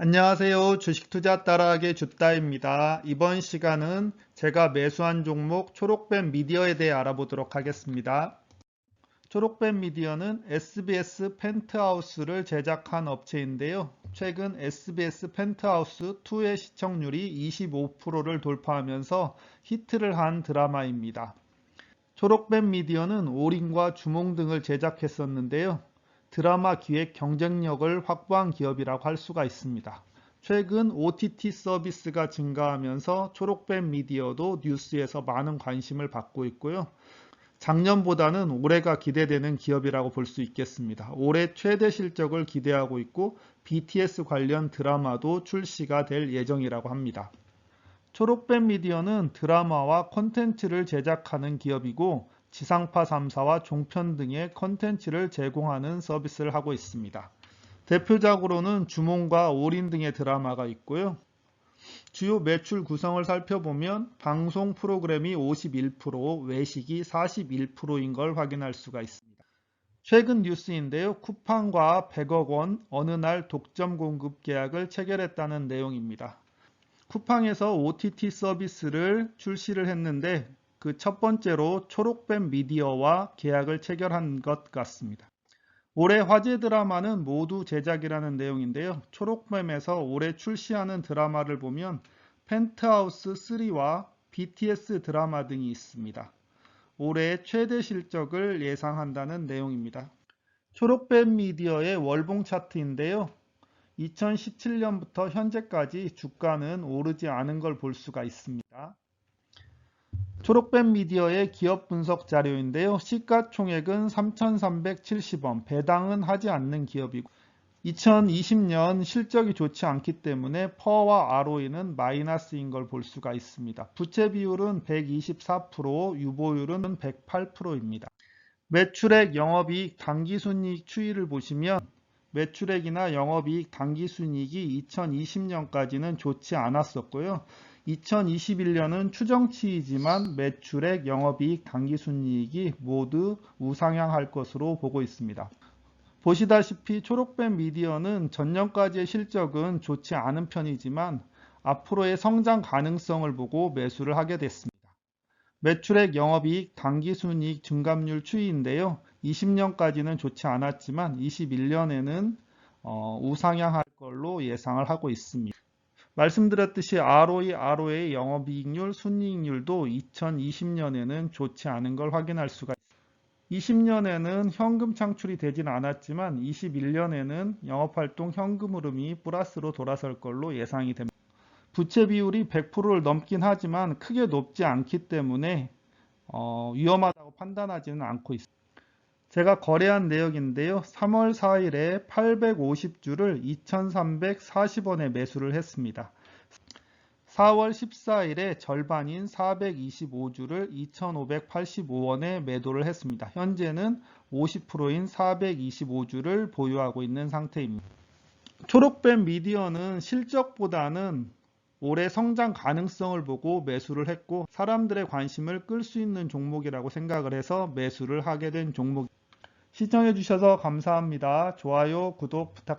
안녕하세요. 주식투자 따라하기 주따입니다. 이번 시간은 제가 매수한 종목 초록뱀 미디어에 대해 알아보도록 하겠습니다. 초록뱀 미디어는 SBS 펜트하우스를 제작한 업체인데요. 최근 SBS 펜트하우스 2의 시청률이 25%를 돌파하면서 히트를 한 드라마입니다. 초록뱀 미디어는 올인과 주몽 등을 제작했었는데요. 드라마 기획 경쟁력을 확보한 기업이라고 할 수가 있습니다. 최근 OTT 서비스가 증가하면서 초록뱀 미디어도 뉴스에서 많은 관심을 받고 있고요. 작년보다는 올해가 기대되는 기업이라고 볼 수 있겠습니다. 올해 최대 실적을 기대하고 있고 BTS 관련 드라마도 출시가 될 예정이라고 합니다. 초록뱀 미디어는 드라마와 콘텐츠를 제작하는 기업이고 지상파 3사와 종편 등의 컨텐츠를 제공하는 서비스를 하고 있습니다. 대표적으로는 주몽과 올인 등의 드라마가 있고요. 주요 매출 구성을 살펴보면 방송 프로그램이 51%, 외식이 41%인 걸 확인할 수가 있습니다. 최근 뉴스인데요. 쿠팡과 100억 원 어느 날 독점 공급 계약을 체결했다는 내용입니다. 쿠팡에서 OTT 서비스를 출시를 했는데 그 첫 번째로 초록뱀 미디어와 계약을 체결한 것 같습니다. 올해 화제 드라마는 모두 제작이라는 내용인데요. 초록뱀에서 올해 출시하는 드라마를 보면 펜트하우스 3와 BTS 드라마 등이 있습니다. 올해 최대 실적을 예상한다는 내용입니다. 초록뱀 미디어의 월봉 차트인데요. 2017년부터 현재까지 주가는 오르지 않은 걸 볼 수가 있습니다. 초록뱀 미디어의 기업 분석 자료인데요. 시가총액은 3,370원, 배당은 하지 않는 기업이고 2020년 실적이 좋지 않기 때문에 퍼와 ROE는 마이너스인 걸 볼 수가 있습니다. 부채 비율은 124%, 유보율은 108%입니다. 매출액, 영업이익, 당기순이익 추이를 보시면 매출액이나 영업이익, 당기순이익이 2020년까지는 좋지 않았었고요. 2021년은 추정치이지만 매출액, 영업이익, 당기순이익이 모두 우상향할 것으로 보고 있습니다. 보시다시피 초록뱀 미디어는 전년까지의 실적은 좋지 않은 편이지만 앞으로의 성장 가능성을 보고 매수를 하게 됐습니다. 매출액, 영업이익, 당기순이익 증감률 추이인데요. 20년까지는 좋지 않았지만 21년에는 어, 우상향할 걸로 예상을 하고 있습니다. 말씀드렸듯이 ROE, ROA, 영업이익률, 순이익률도 2020년에는 좋지 않은 걸 확인할 수가 있습니다. 20년에는 현금 창출이 되진 않았지만 21년에는 영업활동 현금 흐름이 플러스로 돌아설 걸로 예상이 됩니다. 부채 비율이 100%를 넘긴 하지만 크게 높지 않기 때문에 어, 위험하다고 판단하지는 않고 있습니다. 제가 거래한 내역인데요. 3월 4일에 850주를 2340원에 매수를 했습니다. 4월 14일에 절반인 425주를 2585원에 매도를 했습니다. 현재는 50%인 425주를 보유하고 있는 상태입니다. 초록뱀 미디어는 실적보다는 올해 성장 가능성을 보고 매수를 했고 사람들의 관심을 끌 수 있는 종목이라고 생각을 해서 매수를 하게 된 종목. 시청해 주셔서 감사합니다. 좋아요, 구독 부탁드립니다.